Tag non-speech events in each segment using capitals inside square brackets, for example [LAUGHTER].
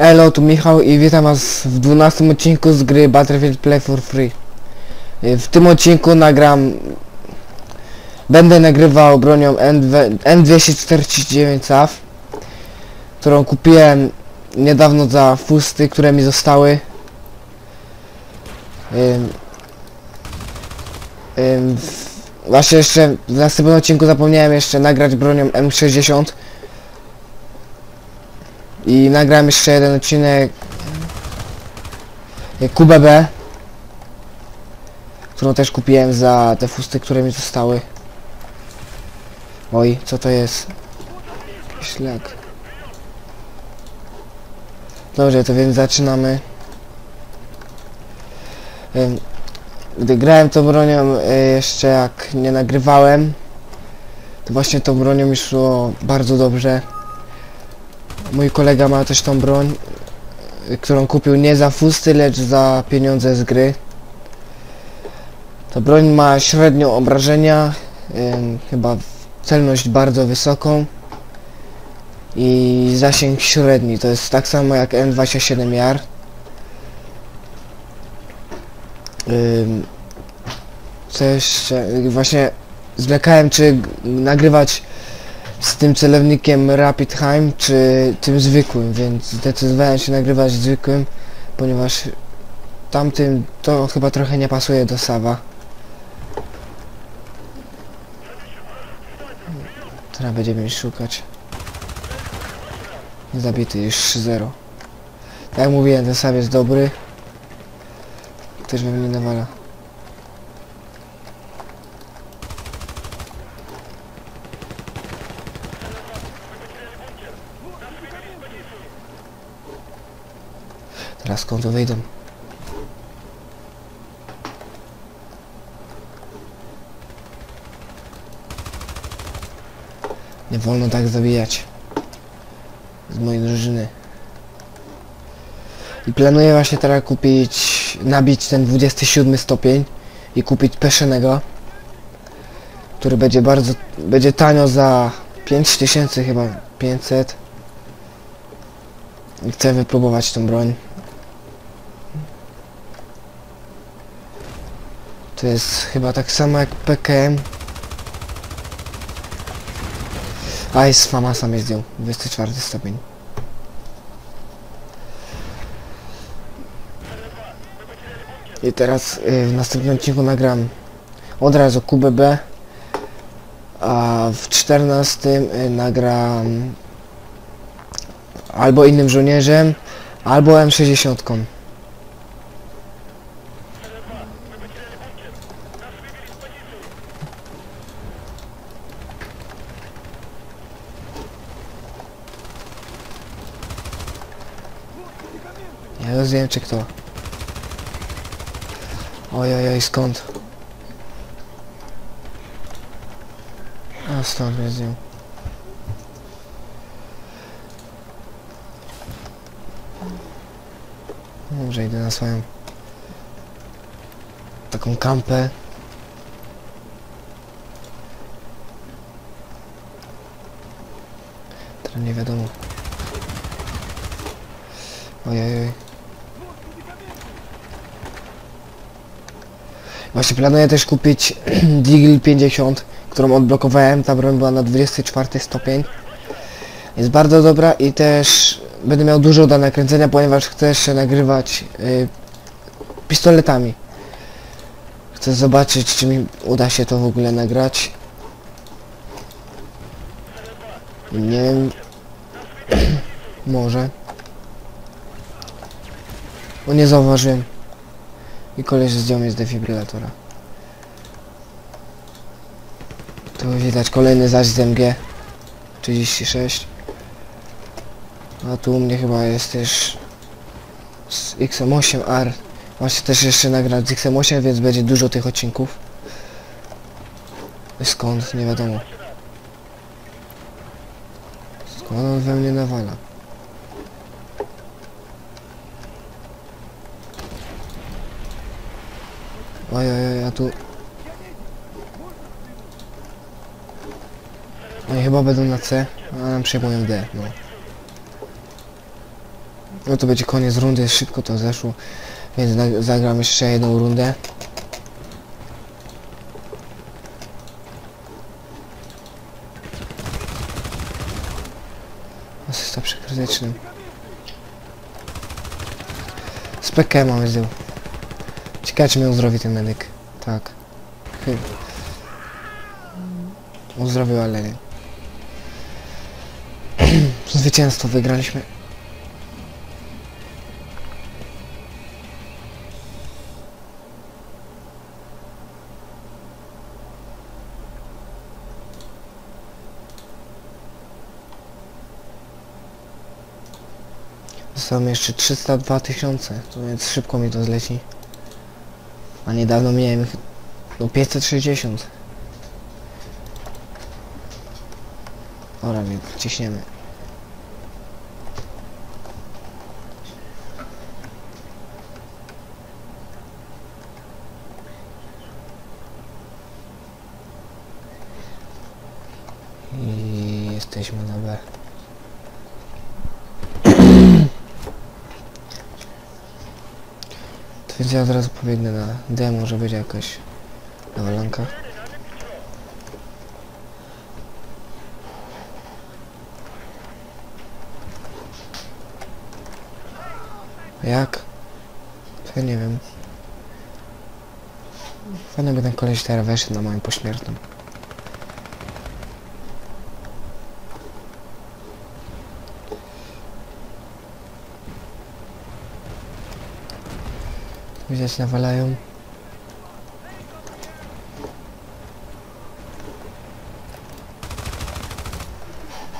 Elo, tu Michał i witam was w 12 odcinku z gry Battlefield Play for Free. Y, W tym odcinku nagram... Będę nagrywał bronią N2 N249 SAF, którą kupiłem niedawno za fusty, które mi zostały. Ym, ym, właśnie jeszcze w następnym odcinku zapomniałem jeszcze nagrać bronią M60 i nagram jeszcze jeden odcinek QBB którą też kupiłem za te fusty, które mi zostały. Oj, co to jest? Ślak. Dobrze, to więc zaczynamy. Gdy grałem tą bronią y, jeszcze jak nie nagrywałem to właśnie tą bronią mi szło bardzo dobrze Mój kolega ma też tą broń, którą kupił nie za fusty, lecz za pieniądze z gry. Ta broń ma średnią obrażenia, chyba celność bardzo wysoką i zasięg średni, to jest tak samo jak M27 JAR. Ym, co jeszcze? Właśnie zwlekałem czy nagrywać z tym celownikiem Rapid Time czy tym zwykłym, więc zdecydowałem się nagrywać zwykłym, ponieważ tamtym to chyba trochę nie pasuje do Sawa. Teraz będziemy ich szukać. Zabity już 3-0. Tak jak mówiłem, ten Saw jest dobry. Też we mnie nawala. Teraz skąd wyjdą? Nie wolno tak zabijać. Z mojej drużyny. I planuję właśnie teraz kupić, nabić ten 27 stopień i kupić peszenego, który będzie bardzo, będzie tanio za 5000 chyba 500. I chcę wypróbować tą broń. To jest chyba tak samo jak PKM. A jest Famasa mnie zdjął. 24 stopień. I teraz y, w następnym odcinku nagram od razu QBB. A w 14 y, nagram albo innym żołnierzem, albo M60. Ja rozumiem czy kto. Oj, oj, oj, skąd? A stąd mnie zdjął. Może idę na swoją taką kampę. Teraz nie wiadomo. Ojej. Właśnie planuję też kupić [CLEARS THROAT] Deagle 50, którą odblokowałem. Ta broń była na 24 stopień. Jest bardzo dobra i też będę miał dużo do nakręcenia, ponieważ chcę jeszcze nagrywać y, pistoletami. Chcę zobaczyć, czy mi uda się to w ogóle nagrać. Nie wiem. [CLEARS THROAT] Może. O nie zauważyłem. I koleś zdjął mnie z defibrylatora. Tu widać kolejny zaś z MG 36 A tu u mnie chyba jest też z XM8R Właśnie też jeszcze nagrać z XM8, więc będzie dużo tych odcinków Skąd? Nie wiadomo Skąd on we mnie nawala? Oj, oj, oj, a tu... Oni chyba będą na C, a nam przejmują D, no. No to będzie koniec rundy, szybko to zeszło. Więc zagram jeszcze jedną rundę. Asysta przy krytycznym. PK mamy z tyłu. Ciekawe mnie uzdrowi ten medyk. Tak. Chyba. Uzdrowił, ale nie. [CLEARS THROAT] Zwycięstwo wygraliśmy. Zostało mi jeszcze 302 tysiące, więc szybko mi to zleci. A niedawno miałem ich no 560. Dobra, mi ciśniemy. I jesteśmy na B. więc ja zaraz pobiegnę na D, może będzie jakaś nawalanka. Jak? To ja nie wiem. Fajnie by ten koleś teraz weszł na moją pośmiertną. Widać nawalają.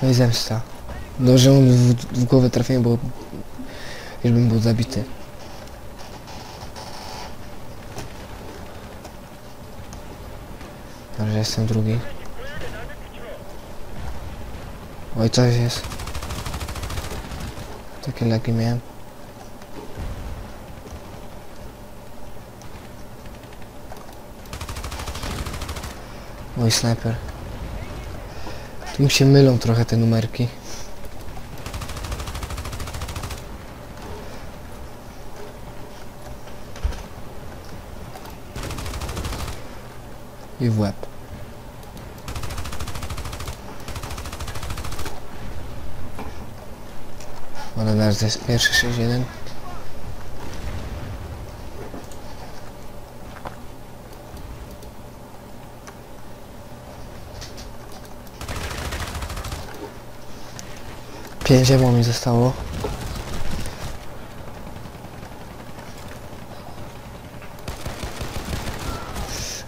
No i zemsta. Dobrze mu w, w głowę trafiłem, bo już bym był zabity. Dobrze, jestem drugi. Oj, coś jest. Takie leki miałem. Oj, snajper. Tu mi się mylą trochę te numerki. I w łeb. Ale nasz jest pierwszy 6-1. Pięć emo mi zostało.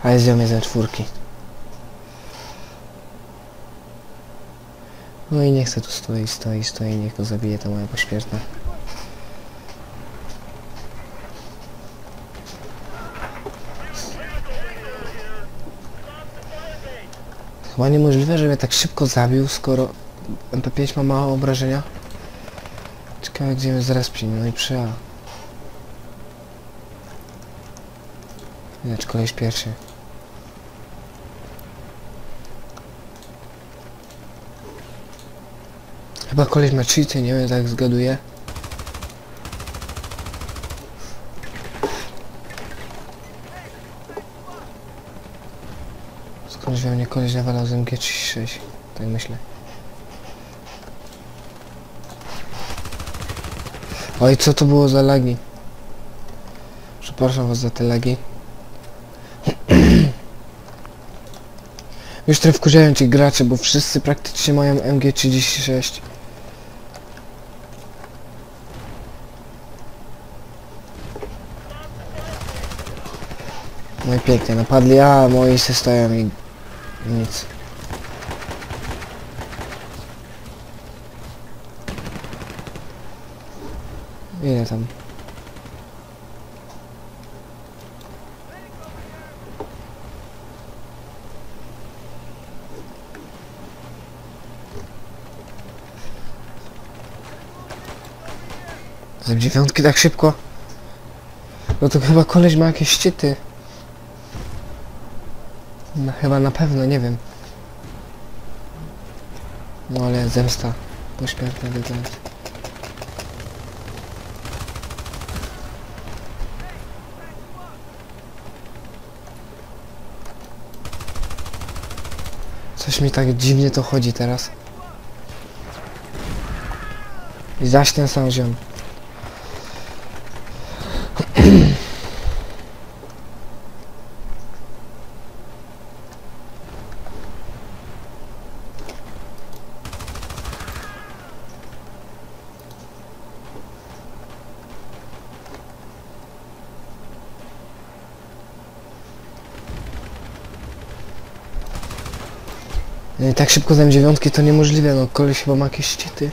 A jest ziom jeden czwórki. No i nie chcę tu stoi, stoi, stoi, niech go zabije ta moja pośmiertna. Chyba niemożliwe, że mnie tak szybko zabił, skoro MP5 ma mało obrażenia. Ciekawe gdzie mnie przyjmie, no i przy A. Widać koleś pierwszy. Chyba koleś ma cheaty, nie wiem, tak zgaduję. Skądś we mnie koleś nawalał z MG36, tak myślę. Oj, co to było za lagi? Przepraszam was za te lagi. Już trochę wkurzają ci gracze, bo wszyscy praktycznie mają MG36. No i pięknie, napadli, a moi se stoją i nic. Ile tam? Z dziewiątki tak szybko? No to chyba koleś ma jakieś szczyty. No chyba na pewno, nie wiem. No ale zemsta. Pośmiertna wygląd. Coś mi tak dziwnie to chodzi teraz. I zaś ten sam ziom. Tak szybko zajmę dziewiątki to niemożliwe, no koleś chyba ma jakieś szczyty.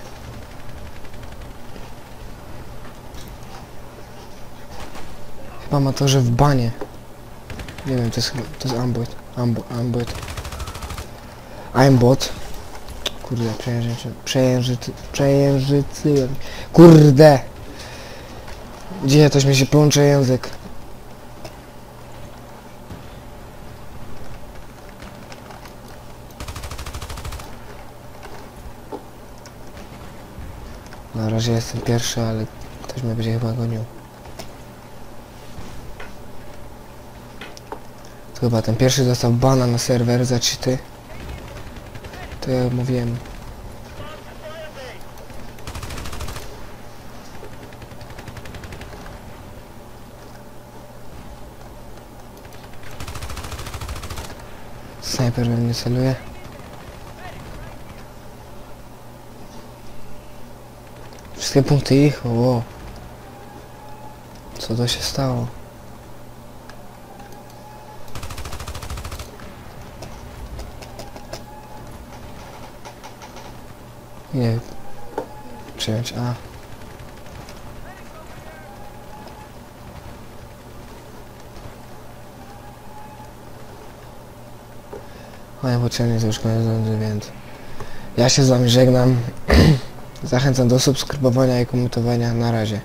Chyba ma to, że w banie. Nie wiem, to jest chyba, to jest ambot. Ambo, ambot. Aimbot. Kurde, przejęzyczy, przejęzyczy, przejęzyczyłem. Kurde! Gdzie coś mi się plącze język? Na razie jestem pierwszy, ale ktoś mnie będzie chyba gonił. To chyba ten pierwszy dostał bana na serwer za cheaty. To ja mówiłem. Snajper we mnie celuje. Wszystkie punkty ich, o. Co to się stało? Nie. Przyjąć A. Moje potrzebne jest już koniec więc ja się z wami żegnam. [CLEARS THROAT] Zachęcam do subskrybowania i komentowania. Na razie.